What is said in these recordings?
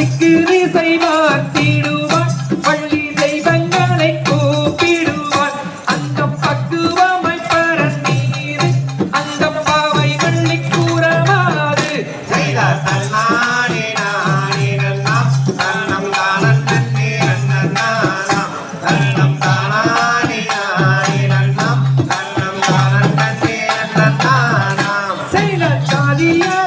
திக்கு செய்வார் தீடுவார் பள்ளி தெய்வங்களை கூப்பிடுவார் அந்த பக்குவமை பரந்தீரு அந்த பாவை வள்ளி கூறமாறு. செய்தார் தன்னானே நானே நன்னாம். தன்னம் தானன் நன்னே நன்னானாம் தன்னம் தானானே நானே நன்னாம். தன்னம் தானன் நன்னே நன்னானாம் செயல சாதியாரை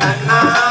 na na